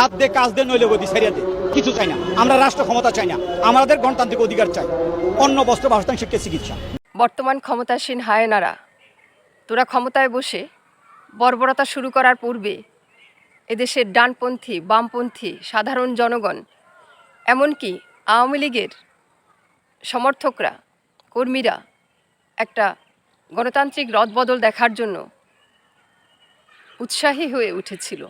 ভাত দে কাজ দে নইলে গদি ছেড়ে দে। কিছু চাই না। আমরা রাষ্ট্র ক্ষমতা চাই না। আমাদের গণতান্ত্রিক অধিকার চাই। অন্য বস্ত্র, বাসস্থান চিকিৎসা। বর্তমান ক্ষমতাসীন হায়নারা, তোরা ক্ষমতায় বসে বর্বরতা শুরু করার পূর্বে এদেশের ডানপন্থী, বামপন্থী, সাধারণ জনগণ, এমনকি আওয়ামী লীগের সমর্থকরা, কর্মীরা একটা গণতান্ত্রিক রদবদল দেখার জন্য উৎসাহী হয়ে উঠেছিল।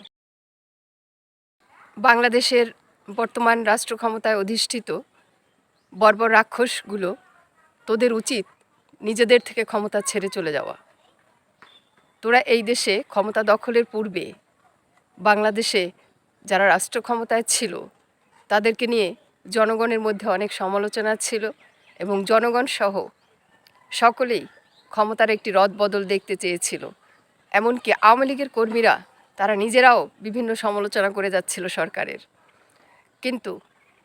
বাংলাদেশের বর্তমান রাষ্ট্র ক্ষমতায় অধিষ্ঠিত বর্বর রাক্ষসগুলো, তোদের উচিত নিজেদের থেকে ক্ষমতা ছেড়ে চলে যাওয়া। তোরা এই দেশে ক্ষমতা দখলের পূর্বে বাংলাদেশে যারা রাষ্ট্র ক্ষমতায় ছিল, তাদেরকে নিয়ে জনগণের মধ্যে অনেক সমালোচনা ছিল এবং জনগণ সহ সকলেই ক্ষমতার একটি রদ বদল দেখতে চেয়েছিল। এমনকি আওয়ামী লীগের কর্মীরা তারা নিজেরাও বিভিন্ন সমালোচনা করে যাচ্ছিল সরকারের। কিন্তু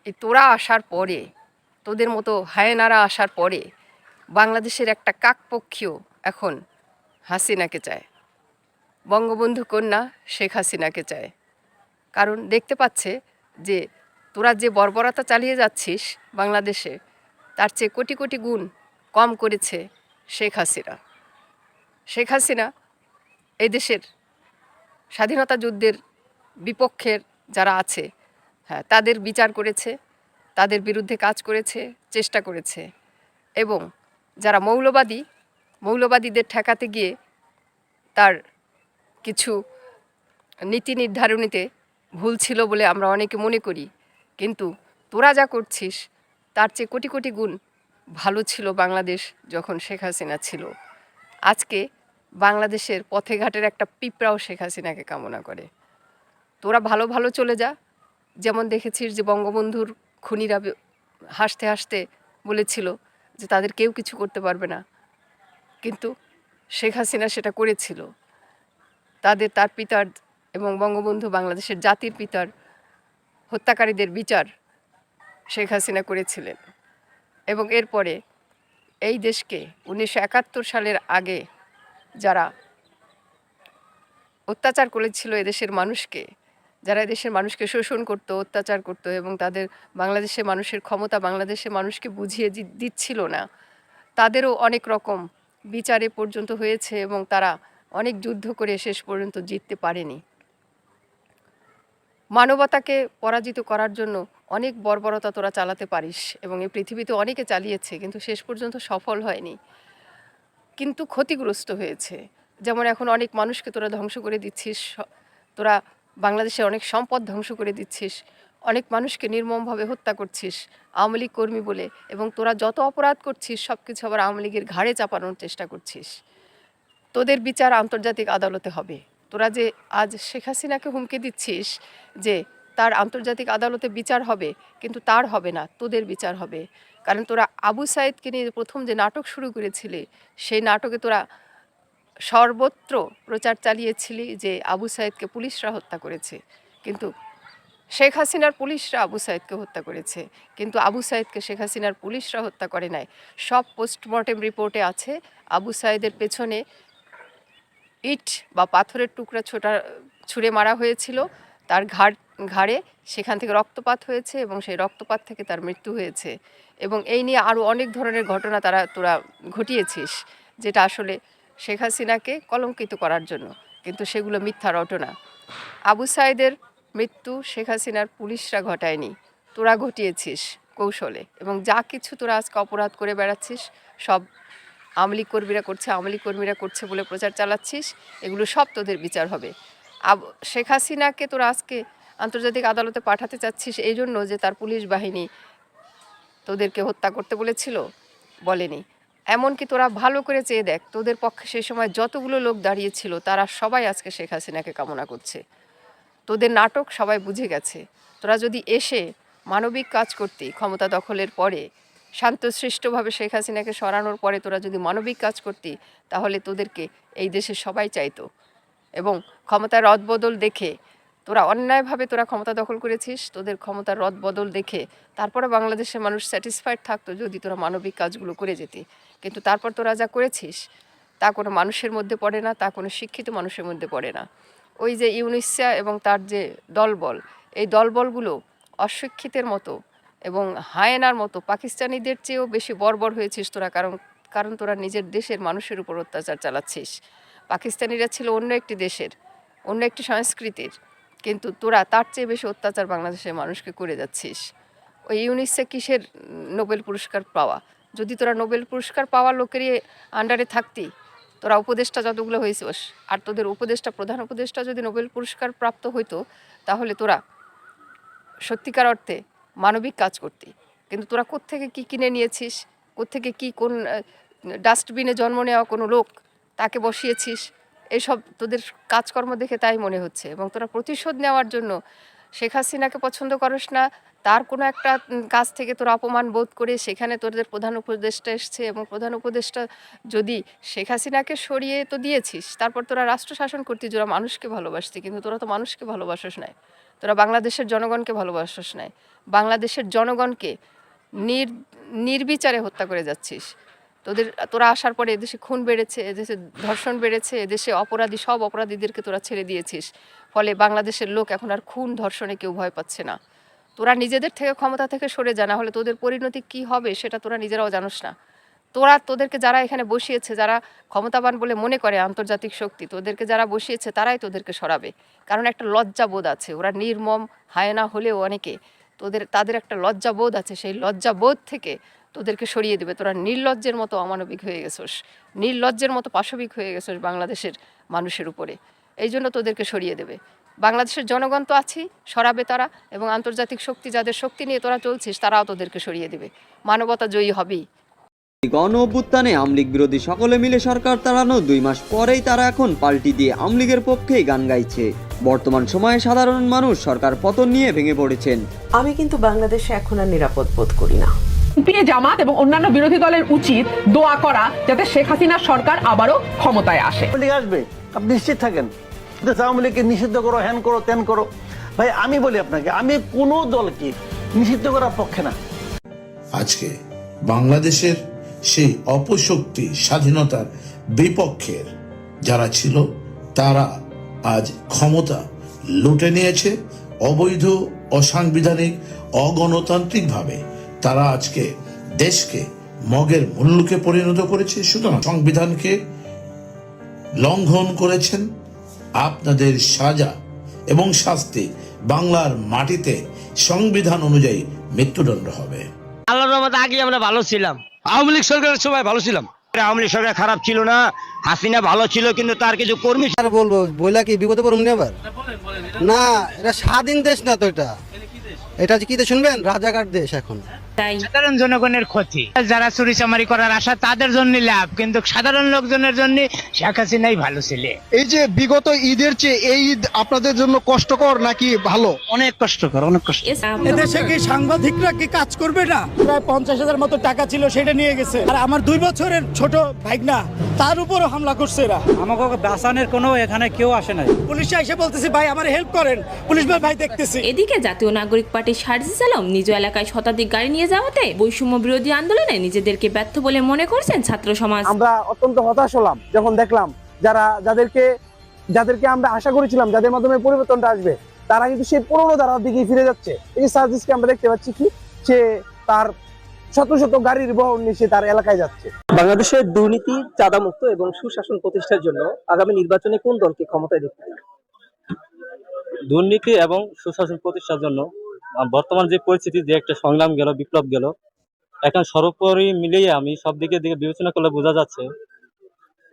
এই তোরা আসার পরে, তোদের মতো হায়নারা আসার পরে, বাংলাদেশের একটা কাকপক্ষীয় এখন হাসিনাকে চায়। বঙ্গবন্ধু কন্যা শেখ হাসিনাকে চায়। কারণ দেখতে পাচ্ছে যে তোরা যে বর্বরতা চালিয়ে যাচ্ছিস বাংলাদেশে, তার চেয়ে কোটি কোটি গুণ কম করেছে শেখ হাসিনা। শেখ হাসিনা এই দেশের স্বাধীনতা যুদ্ধের বিপক্ষের যারা আছে হ্যাঁ তাদের বিচার করেছে, তাদের বিরুদ্ধে কাজ করেছে, চেষ্টা করেছে এবং যারা মৌলবাদী, মৌলবাদীদের ঠেকাতে গিয়ে তার কিছু নীতি নির্ধারণীতে ভুল ছিল বলে আমরা অনেকে মনে করি, কিন্তু তোরা যা করছিস, তার চেয়ে কোটি কোটি গুণ ভালো ছিল বাংলাদেশ যখন শেখ হাসিনা ছিল। আজকে বাংলাদেশের পথে ঘাটের একটা পিঁপড়াও শেখ হাসিনাকে কামনা করে। তোরা ভালো ভালো চলে যা। যেমন দেখেছিস যে বঙ্গবন্ধুর খুনিরা হাসতে হাসতে বলেছিল যে তাদের কেউ কিছু করতে পারবে না। কিন্তু শেখ হাসিনা সেটা করেছিল। তাদের, তার পিতার এবং বঙ্গবন্ধু বাংলাদেশের জাতির পিতার হত্যাকারীদের বিচার শেখ হাসিনা করেছিলেন। এবং এরপরে এই দেশকে উনিশশো একাত্তর সালের আগে যারা অত্যাচার করেছিল এদেশের মানুষকে, যারা এদেশের মানুষকে শোষণ করতো, অত্যাচার করতো এবং তাদের বাংলাদেশের মানুষের ক্ষমতা বাংলাদেশের মানুষকে বুঝিয়ে দিচ্ছিল না, তাদেরও অনেক রকম বিচারে পর্যন্ত হয়েছে এবং তারা অনেক যুদ্ধ করে শেষ পর্যন্ত জিততে পারেনি। মানবতাকে পরাজিত করার জন্য অনেক বর্বরতা তোরা চালাতে পারিস এবং এই পৃথিবীতে অনেকে চালিয়েছে, কিন্তু শেষ পর্যন্ত সফল হয়নি। কিন্তু ক্ষতিগ্রস্ত হয়েছে। যেমন এখন অনেক মানুষকে তোরা ধ্বংস করে দিচ্ছিস তোরা বাংলাদেশের অনেক সম্পদ ধ্বংস করে দিচ্ছিস, অনেক মানুষকে নির্মমভাবে হত্যা করছিস, আওয়ামী লীগ কর্মী বলে, এবং তোরা যত অপরাধ করছিস সব কিছু আবার আওয়ামী লীগের ঘাড়ে চাপানোর চেষ্টা করছিস। তোদের বিচার আন্তর্জাতিক আদালতে হবে। তোরা যে আজ শেখ হাসিনাকে হুমকি দিচ্ছিস যে তার আন্তর্জাতিক আদালতে বিচার হবে, কিন্তু তার হবে না, তোদের বিচার হবে। কারণ তোরা আবু সাইদকে নিয়ে প্রথম যে নাটক শুরু করেছিলি, সেই নাটকে তোরা সর্বত্র প্রচার চালিয়েছিলি যে আবু সাইদকে পুলিশরা হত্যা করেছে। কিন্তু শেখ হাসিনার পুলিশরা আবু সাইদকে হত্যা করেছে। কিন্তু আবু সাইদকে শেখ হাসিনার পুলিশরা হত্যা করে নাই। সব পোস্টমর্টেম রিপোর্টে আছে, আবু সাইদের পেছনে ইট বা পাথরের টুকরা ছোটা, ছুঁড়ে মারা হয়েছিল। তার ঘাড়, ঘাড়ে সেখান থেকে রক্তপাত হয়েছে এবং সেই রক্তপাত থেকে তার মৃত্যু হয়েছে। এবং এই নিয়ে আরও অনেক ধরনের ঘটনা তারা, তোরা ঘটিয়েছিস, যেটা আসলে শেখ হাসিনাকে কলঙ্কিত করার জন্য। কিন্তু সেগুলো মিথ্যা রটনা। আবু সাইদের মৃত্যু শেখ হাসিনার পুলিশরা ঘটায়নি। তোরা ঘটিয়েছিস কৌশলে। এবং যা কিছু তোরা আজকে অপরাধ করে বেড়াচ্ছিস, সব আমলি কর্মীরা করছে আমলি কর্মীরা করছে বলে প্রচার চালাচ্ছিস, এগুলো সব তোদের বিচার হবে। শেখ হাসিনাকে তোরা আজকে আন্তর্জাতিক আদালতে পাঠাতে চাচ্ছিস এই জন্য যে তার পুলিশ বাহিনী তোদেরকে হত্যা করতে বলেছিল? বলেনি। এমনকি তোরা ভালো করে চেয়ে দেখ, তোদের পক্ষে সেই সময় যতগুলো লোক দাঁড়িয়েছিল, তারা সবাই আজকে শেখ হাসিনাকে কামনা করছে। তোদের নাটক সবাই বুঝে গেছে। তোরা যদি এসে মানবিক কাজ করতি, ক্ষমতা দখলের পরে, শান্তশিষ্টভাবে শেখ হাসিনাকে সরানোর পরে তোরা যদি মানবিক কাজ করতি, তাহলে তোদেরকে এই দেশে সবাই চাইতো। এবং ক্ষমতার রদবদল দেখে তোরা অন্যায়ভাবে তোরা ক্ষমতা দখল করেছিস, তোদের ক্ষমতার রদবদল দেখে তারপরে বাংলাদেশের মানুষ স্যাটিসফাইড থাকতো যদি তোরা মানবিক কাজগুলো করে যেতি। কিন্তু তারপর তোরা যা করেছিস, তা কোনো মানুষের মধ্যে পড়ে না, তা কোনো শিক্ষিত মানুষের মধ্যে পড়ে না। ওই যে ইউনিসিয়া এবং তার যে দলবল, এই দলবলগুলো অশিক্ষিতের মতো এবং হায়েনার মতো পাকিস্তানিদের চেয়েও বেশি বর্বর হয়েছিস তোরা, কারণ কারণ তোরা নিজের দেশের মানুষের উপর অত্যাচার চালাচ্ছিস। পাকিস্তানিরা ছিল অন্য একটি দেশের, অন্য একটি সংস্কৃতির। কিন্তু তোরা তার চেয়ে বেশি অত্যাচার বাংলাদেশের মানুষকে করে যাচ্ছিস। ওই ইউনিসে কিসের নোবেল পুরস্কার পাওয়া? যদি তোরা নোবেল পুরস্কার পাওয়া লোকেরই আন্ডারে থাকতি, তোরা উপদেষ্টা যতগুলো হয়েছিস, আর তোদের উপদেষ্টা, প্রধান উপদেষ্টা যদি নোবেল পুরস্কার প্রাপ্ত হইতো, তাহলে তোরা সত্যিকার অর্থে মানবিক কাজ করতি। কিন্তু তোরা কোত্থেকে কি কিনে নিয়েছিস? কোত্থেকে কি কোন ডাস্টবিনে জন্ম নেওয়া কোনো লোক তাকে বসিয়েছিস। এইসব তোদের কাজকর্ম দেখে তাই মনে হচ্ছে এবং তোরা প্রতিশোধ নেওয়ার জন্য শেখ হাসিনাকে পছন্দ করিস না। তার কোনো একটা কাজ থেকে তোরা অপমান বোধ করে সেখানে তোদের প্রধান উপদেষ্টা এসছে এবং প্রধান উপদেষ্টা যদি শেখ হাসিনাকে সরিয়ে তো দিয়েছিস, তারপর তোরা রাষ্ট্র শাসন করতি যারা মানুষকে ভালোবাসতি। কিন্তু তোরা তো মানুষকে ভালোবাসিস নাই। তোরা বাংলাদেশের জনগণকে ভালোবাসিস নাই। বাংলাদেশের জনগণকে নির, নির্বিচারে হত্যা করে যাচ্ছিস। তোদের, তোরা আসার পরে এদেশে খুন বেড়েছে, এদেশে ধর্ষণ বেড়েছে, এদেশে অপরাধী, সব অপরাধীদেরকে তোরা ছেড়ে দিয়েছিস। ফলে বাংলাদেশের লোক এখন আর খুন ধর্ষণে কেউ ভয় পাচ্ছে না। তোরা নিজেদের থেকে ক্ষমতা থেকে সরে যা না হলে তোদের পরিণতি কি হবে সেটা তোরা নিজেরাও জানোস না। তোরা, তোদেরকে যারা এখানে বসিয়েছে, যারা ক্ষমতাবান বলে মনে করে আন্তর্জাতিক শক্তি, তোদেরকে যারা বসিয়েছে, তারাই তোদেরকে সরাবে। কারণ একটা লজ্জাবোধ আছে, ওরা নির্মম, হায়না হলেও অনেকে, তোদের, তাদের একটা লজ্জাবোধ আছে। সেই লজ্জাবোধ থেকে তোদেরকে সরিয়ে দেবে। তোরা নির্লজ্জের মতো অমানবিক হয়ে গেছোস। নির্লজ্জের মতো পাশবিক হয়ে গেছোস বাংলাদেশের মানুষের উপরে। এই জন্য তোদেরকে সরিয়ে দেবে। বাংলাদেশের জনগণ তো আছেই সরাবে তারা এবং আন্তর্জাতিক শক্তি যাদের শক্তি নিয়ে তোরা চলছিস তারাও তোদেরকে সরিয়ে দেবে। মানবতা জয়ী হবেই। গণ অভ্যুত্থানে আমলিগ বিরোধী সকলে মিলে সরকার তাড়ানো দুই মাস পরেই তারা এখন পাল্টি দিয়ে আমলিগের পক্ষেই গান গাইছে। বর্তমান সময়ে সাধারণ মানুষ সরকার পতন নিয়ে ভেঙে পড়েছেন। আমি কিন্তু বাংলাদেশে এখন আর নিরাপদ বোধ করি না। বিএনপি জামাত এবং অন্যান্য বিরোধী দলের উচিত দোয়া করা যাতে শেখ হাসিনার সরকার আবারও ক্ষমতায় আসে। আসবে। আপনি নিশ্চিত থাকেন? আওয়ামী লীগকে নিষিদ্ধ করো হ্যান করো ত্যান করো। ভাই আমি বলি আপনাকে আমি কোনো দলকে নিষিদ্ধ করার পক্ষে না। আজকে বাংলাদেশের সেই অপশক্তি স্বাধীনতার বিপক্ষের যারা ছিল তারা আজ ক্ষমতা লুটে নিয়েছে অবৈধ অসাংবিধানিক অগণতান্ত্রিকভাবে। তারা আজকে দেশকে মগের মূল্যকে পরিণত করেছে সুতরাং সংবিধানকে লঙ্ঘন করেছেন। আপনাদের সাজা এবং শাস্তি বাংলার মাটিতে সংবিধান অনুযায়ী মৃত্যুদণ্ড হবে। আল্লাহর রহমতে আগে আমরা ভালো ছিলাম। আওয়ামী লীগ সরকারের সময় ভালো ছিলাম। আওয়ামী লীগ সরকার খারাপ ছিল না হাসিনা ভালো ছিল কিন্তু তার কিছু কর্মী আর বলব বইলা কি বিপদে পড়ুন আবার? না এটা স্বাধীন দেশ না তো এটা। এটা কি দেশ শুনবেন? রাজাকার দেশ এখন। সাধারণ জনগণের ক্ষতি। যারা চুরি চামারি করার আশা তাদের জন্য লাভ। কিন্তু সাধারণ লোকজনের জন্য শেখ হাসিনাই ভালো ছিলে। এই যে বিগত ঈদের চেয়ে এই ঈদ আপনাদের জন্য কষ্টকর নাকি ভালো? অনেক কষ্টকর অনেক কষ্ট এদেশে কি সাংবাদিকরা কি কাজ করবে না? প্রায় পঞ্চাশ হাজার মতো টাকা ছিল সেটা নিয়ে গেছে। আর আমার দুই বছরের ছোট ভাইগনা তার উপরও হামলা করছে এরা। আমাকে বাঁচানোর কোনো এখানে কেউ আসে নাই। পুলিশ এসে বলতেছে ভাই আমার হেল্প করেন। পুলিশ ভাই ভাই দেখতেছি। এদিকে জাতীয় নাগরিক পার্টির শারজিস আলম নিজ এলাকায় শতাধিক গাড়ি নিয়ে যাওয়াতে বৈষম্য বিরোধী আন্দোলনে নিজেদেরকে ব্যর্থ বলে মনে করছেন ছাত্র সমাজ। আমরা অত্যন্ত হতাশ হলাম যখন দেখলাম যারা যাদেরকে যাদেরকে আমরা আশা করেছিলাম যাদের মাধ্যমে পরিবর্তনটা আসবে তারা কিন্তু সেই পুরোনো ধারার দিকে ফিরে যাচ্ছে। এই যে সার্জিসকে আমরা দেখতে পাচ্ছি কি সে তার শত শত গাড়ির বহন নিয়ে সে তার এলাকায় যাচ্ছে। বাংলাদেশের দুর্নীতি চাঁদামুক্ত এবং সুশাসন প্রতিষ্ঠার জন্য আগামী নির্বাচনে কোন দলকে ক্ষমতায় দেখতে দুর্নীতি এবং সুশাসন প্রতিষ্ঠার জন্য বর্তমান যে পরিস্থিতি যে একটা সংগ্রাম গেল বিপ্লব গেল এখন সর্বোপরি মিলিয়ে আমি সব দিকে দিকে বিবেচনা করলে বোঝা যাচ্ছে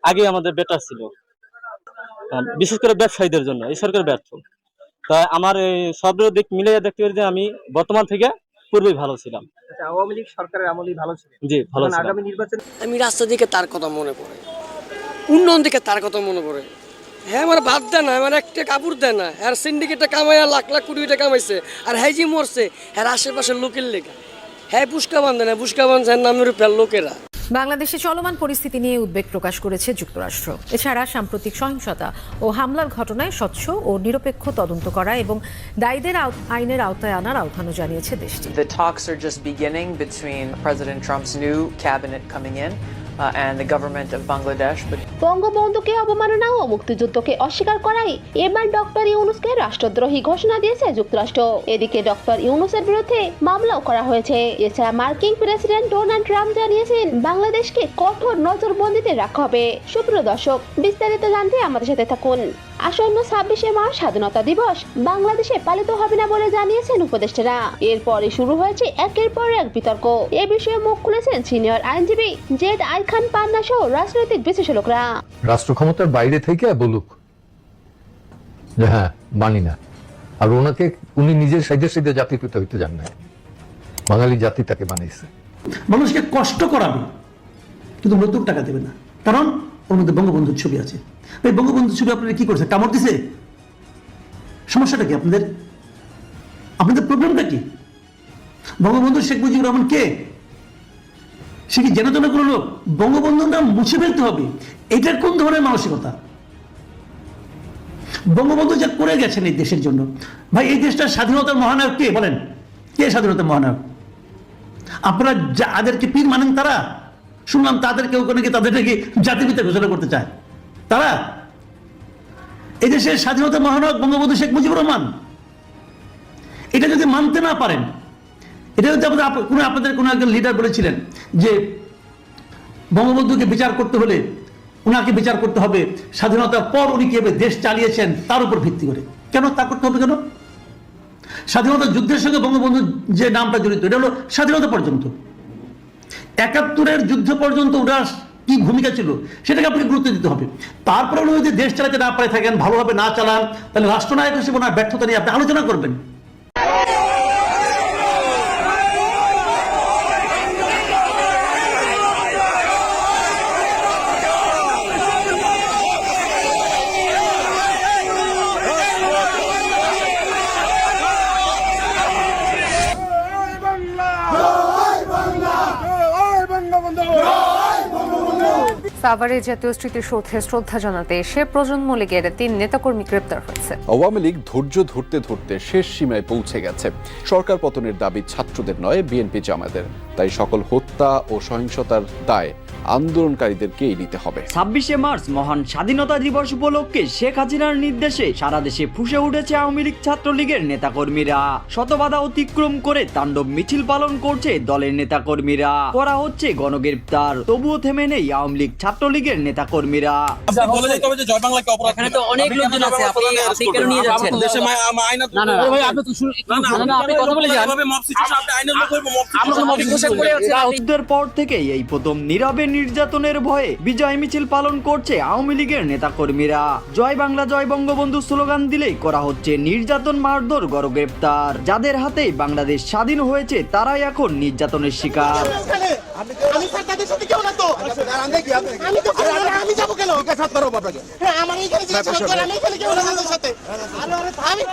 আগে আমাদের বেটার ছিল। বিশেষ করে ব্যবসায়ীদের জন্য এই সরকার ব্যর্থ। তা আমার এই সব দিক মিলিয়ে দেখতে পারি যে আমি বর্তমান থেকে পূর্বেই ভালো ছিলাম। আচ্ছা, আওয়ামী লীগ সরকারের আমলেই ভালো ছিল জি ভালো আগামী নির্বাচনে আমি রাস্তা দিকে তার কথা মনে পড়ে। উন্নয়ন দিকে তার কথা মনে পড়ে। হ্যাঁ আমার ভাত দেয় না আমার একটা কাপড় দেয় না। আর কামাইয়া লাখ লাখ কোটি টাকা কামাইছে। আর হ্যাঁ যে মরছে হ্যাঁ আশেপাশের লোকের লেখা হ্যাঁ পুষ্কা বান্ধে না পুষ্কা বান্ধে নামের উপর লোকেরা। বাংলাদেশে চলমান পরিস্থিতি নিয়ে উদ্বেগ প্রকাশ করেছে যুক্তরাষ্ট্র। এছাড়া সাম্প্রতিক সহিংসতা ও হামলার ঘটনায় স্বচ্ছ ও নিরপেক্ষ তদন্ত করা এবং দায়ীদের আইনের আওতায় আনার আহ্বানও জানিয়েছে দেশটি। The talks are just beginning between President Trump's new cabinet coming in. And the government of Bangladesh. বঙ্গবন্ধুকে অবমাননা ও মুক্তিযুদ্ধকে অস্বীকার করাই এবার ডক্টর ইউনুসকে রাষ্ট্রদ্রোহী ঘোষণা দিয়েছে যুক্তরাষ্ট্র। এদিকে ডক্টর ইউনুসের বিরুদ্ধে মামলাও করা হয়েছে। এছাড়া মার্কিন প্রেসিডেন্ট ডোনাল্ড ট্রাম্প জানিয়েছেন, বাংলাদেশকে কঠোর নজরবন্দিতে রাখা হবে। সুপ্রিয় দর্শক, বিস্তারিত জানতে আমাদের সাথে থাকুন। আসন্ন ছাব্বিশে মার্চ স্বাধীনতা দিবস। বাংলাদেশে পালিত হবে না বলে জানিয়েছেন উপদেষ্টারা। এরপরে শুরু হয়েছে একের পর এক বিতর্ক। এ বিষয়ে মুখ খুলেছেন সিনিয়র আইনজীবী জেদ আই খান পান্না সহ রাজনৈতিক বিশেষজ্ঞরা রাষ্ট্র ক্ষমতার বাইরে থেকে বলুক। যে হ্যাঁ মানি না। আর ওনাকে উনি নিজের সাইডে সাইডে জাতিকৃত হইতে যান না বাঙালি জাতি তাকে বানিয়েছে মানুষকে কষ্ট করাবে কিন্তু নতুন টাকা দেবে না। কারণ ওর মধ্যে বঙ্গবন্ধুর ছবি আছে। এই বঙ্গবন্ধুর ছবি আপনারা কি করছে? কামড় দিছে? সমস্যাটা কি আপনাদের? আপনাদের প্রবলেমটা কি? বঙ্গবন্ধু শেখ মুজিবুর রহমান কে? সে কি জেনে জেনে কোনো লোক? বঙ্গবন্ধুর নাম মুছে ফেলতে হবে। এটার কোন ধরনের মানসিকতা? বঙ্গবন্ধু যা করে গেছেন এই দেশের জন্য। ভাই, এই দেশটার স্বাধীনতার মহানায়ক কে বলেন? কে স্বাধীনতার মহানায়ক? আপনারা যাদেরকে পীর মানেন তারা? শুনলাম তাদেরকে ওখানে গিয়ে তাদের নাকি জাতিপিতা ঘোষণা করতে চায়। তারা? এই দেশের স্বাধীনতা মহানায়ক বঙ্গবন্ধু শেখ মুজিবুর রহমান। এটা যদি মানতে না পারেন, এটা যদি আপনাদের কোনো আপনাদের কোনো একজন লিডার বলেছিলেন যে বঙ্গবন্ধুকে বিচার করতে হলে ওনাকে বিচার করতে হবে, স্বাধীনতার পর উনি কীভাবে দেশ চালিয়েছেন তার উপর ভিত্তি করে। কেন তা করতে হবে কেন? স্বাধীনতা যুদ্ধের সঙ্গে বঙ্গবন্ধু যে নামটা জড়িত, এটা হলো স্বাধীনতা পর্যন্ত। একাত্তরের যুদ্ধ পর্যন্ত ওনার কি ভূমিকা ছিল, সেটাকে আপনি গুরুত্ব দিতে হবে। তারপরে উনি যদি দেশ চালাতে না পারে থাকেন, ভালোভাবে না চালান, তাহলে রাষ্ট্রনায়ক হিসেবে ওনার ব্যর্থতা নিয়ে আপনি আলোচনা করবেন। সাভারে জাতীয় স্মৃতিসৌধে শ্রদ্ধা জানাতে এসে প্রজন্ম লীগের তিন নেতাকর্মী গ্রেপ্তার হয়েছে। আওয়ামী লীগ ধৈর্য ধরতে ধরতে শেষ সীমায় পৌঁছে গেছে। সরকার পতনের দাবি ছাত্রদের নয় বিএনপি জামাতের তাই সকল হত্যা ও সহিংসতার দায় আন্দোলনকারীদেরকেই নিতে হবে। ছাব্বিশে মার্চ মহান স্বাধীনতা দিবস উপলক্ষে শেখ হাসিনার নির্দেশে সারা দেশে ফুসে উঠেছে আওয়ামী লীগ ছাত্রলীগের নেতাকর্মীরা। শতবাধা অতিক্রম করে তাণ্ডব মিছিল পালন করছে দলের নেতাকর্মীরা। করা হচ্ছে গণগ্রেপ্তার তবুও থেমে নেই আওয়ামী লীগ ছাত্রলীগের নেতাকর্মীরা এখানে তো অনেক লোকজন আছে আপনি আপনি কেন নিয়ে যাচ্ছেন না না ভাই আপনি তো না না আপনি কথা বলে যান যুদ্ধের পর থেকেই এই প্রথম নীরবে নির্যাতনের ভয়ে বিজয় মিছিল পালন করছে আওয়ামী লীগের নেতাকর্মীরা জয় বাংলা জয় বঙ্গবন্ধু স্লোগান দিলেই করা হচ্ছে নির্যাতন মারধর গণগ্রেপ্তার যাদের হাতে বাংলাদেশ স্বাধীন হয়েছে তারাই এখন নির্যাতনের শিকার আমি তো আমি যাব কেন? হ্যাঁ, আমার এইখানে জিজ্ঞাসা হবে, আমি এখানে কেউ না তাদের সাথে। আমি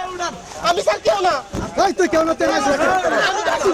আমি স্যার কেউ না। তুই কেউ না তুই আমি যাচ্ছি।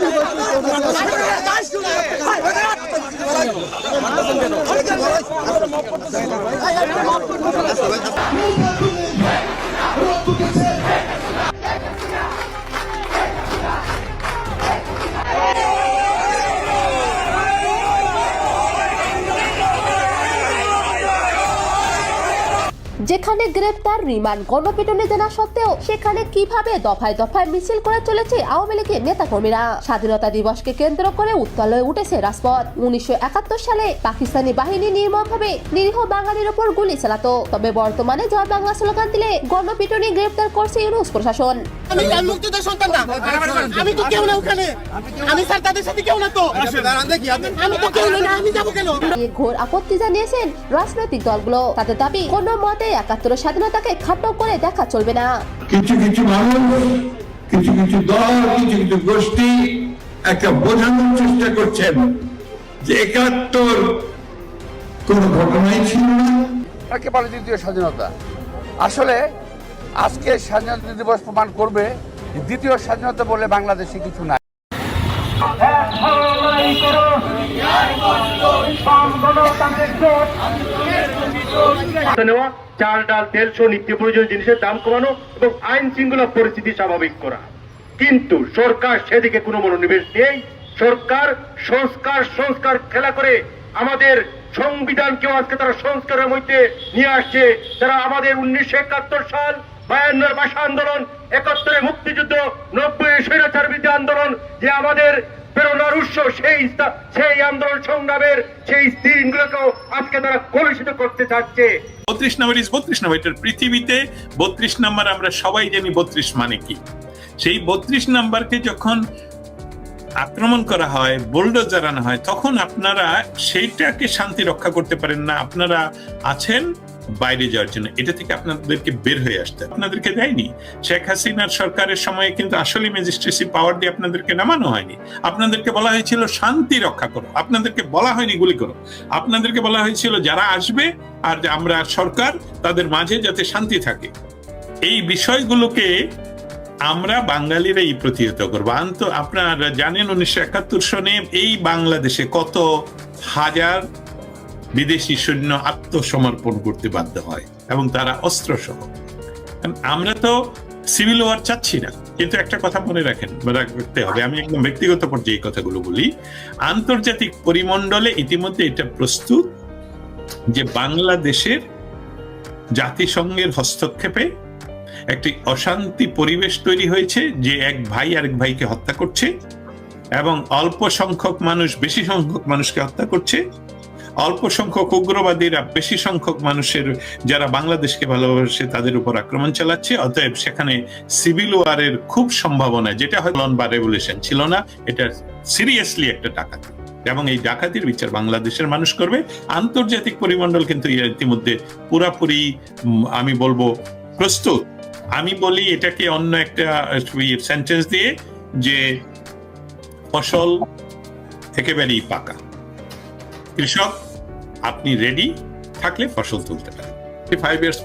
যেখানে গ্রেপ্তার রিমান্ড গণপিটনে জানা সত্ত্বেও সেখানে কীভাবে দফায় দফায় মিছিল করে চলেছে আওয়ামী লীগের নেতাকর্মীরা। স্বাধীনতা দিবসকে কেন্দ্র করে উত্তালয়ে উঠেছে রাজপথ। উনিশশো একাত্তর সালে পাকিস্তানি বাহিনী নির্মমভাবে নিরীহ বাঙালির ওপর গুলি চালাতো। তবে বর্তমানে জয় বাংলা স্লোগান দিলে গণপিটনে গ্রেপ্তার করছে ইউনুস প্রশাসন। আমি কাল মুক্তিযোদ্ধার সন্তান না। আমি তো কেউ না ওখানে। আমি স্যার তাদের সাথে কেউ না তো। আমি তো কেউ না আমি যাব কেন? এই ঘোর আপত্তি জানিয়েছেন রাজনৈতিক দলগুলো। তাদের দাবি কোনো মতে একাত্তরের স্বাধীনতাকে খাটো করে দেখা চলবে না। কিছু কিছু মানুষ কিছু কিছু দল কিছু কিছু গোষ্ঠী একটা বোঝানোর চেষ্টা করছেন যে একাত্তর কোন ঘটনাই ছিল না। একেবারে দ্বিতীয় স্বাধীনতা। আসলে আজকে স্বাধীনতা দিবস প্রমাণ করবে দ্বিতীয় স্বাধীনতা বলে বাংলাদেশে কিছু নাই। চাল, ডাল, তেল সহ নিত্য প্রয়োজনীয় জিনিসের দাম কমানো এবং আইন শৃঙ্খলা পরিস্থিতি স্বাভাবিক করা। কিন্তু সরকার সেদিকে কোনো মনোনিবেশ নেই। সরকার সংস্কার সংস্কার খেলা করে আমাদের সংবিধানকেও আজকে তারা সংস্কারের মধ্যে নিয়ে আসছে। তারা আমাদের উনিশশো একাত্তর সাল বায়ান্নর ভাষা আন্দোলন, একাত্তরে মুক্তিযুদ্ধ, নব্বই স্বৈরাচার বিরোধী আন্দোলন, যে আমাদের প্রেরণার উৎস, সেই সেই আন্দোলন সংগ্রামের সেই দিনগুলোকেও আজকে তারা কলুষিত করতে চাচ্ছে। বত্রিশ নাম্বার ইস বত্রিশ নাম্বার, এটার পৃথিবীতে বত্রিশ নাম্বার আমরা সবাই জানি বত্রিশ মানে কি। সেই বত্রিশ নাম্বারকে যখন আক্রমণ করা হয় বোল্ডোজার আনা হয়, তখন আপনারা সেইটাকে শান্তি রক্ষা করতে পারেন না। আপনারা আছেন বাইরে যাওয়ার জন্য। এটা থেকে আপনাদেরকে বের হয়ে আসতে আপনাদেরকে দেয়নি। শেখ হাসিনার সরকারের সময়ে কিন্তু আসলে ম্যাজিস্ট্রেসি পাওয়ার দিয়ে আপনাদেরকে নামানো হয়নি। আপনাদেরকে বলা হয়েছিল, শান্তি রক্ষা করো। আপনাদেরকে বলা হয়নি, গুলি করো। আপনাদেরকে বলা হয়েছিল, যারা আসবে আর আমরা সরকার, তাদের মাঝে যাতে শান্তি থাকে। এই বিষয়গুলোকে আমরা বাঙালিরাই প্রতিহত করব। আন্ত আপনারা জানেন, উনিশশো একাত্তর সনে এই বাংলাদেশে কত হাজার বিদেশি সৈন্য আত্মসমর্পণ করতে বাধ্য হয় এবং তারা অস্ত্র সহ আমরা তো সিভিল ওয়ার চাচ্ছি না। কিন্তু একটা কথা মনে রাখেন রাখতে হবে, আমি একদম ব্যক্তিগত পর্যায়ে কথাগুলো বলি। আন্তর্জাতিক পরিমণ্ডলে ইতিমধ্যে এটা প্রস্তুত যে বাংলাদেশের জাতিসংঘের হস্তক্ষেপে একটি অশান্তি পরিবেশ তৈরি হয়েছে যে এক ভাই আরেক ভাইকে হত্যা করছে এবং অল্প সংখ্যক মানুষ, বেশি সংখ্যক মানুষকে হত্যা করছে। অল্প সংখ্যক উগ্রবাদীরা, বেশি সংখ্যক মানুষের যারা বাংলাদেশকে ভালোবাসে তাদের উপর আক্রমণ চালাচ্ছে। অতএব সেখানে সিভিল ওয়ারের খুব সম্ভাবনা, যেটা হয় লন বা রেভলিউশন ছিল না, এটা সিরিয়াসলি একটা ডাকাতি। এবং এই ডাকাতির বিচার বাংলাদেশের মানুষ করবে। আন্তর্জাতিক পরিমণ্ডল কিন্তু ইতিমধ্যে পুরাপুরি আমি বলব প্রস্তুত। আমি বলি এটাকে অন্য একটা সেন্টেন্স দিয়ে যে ফসল একেবারেই পাকা। কৃষক আপনি রেডি থাকলে ফসল তুলতে পারেন। Five years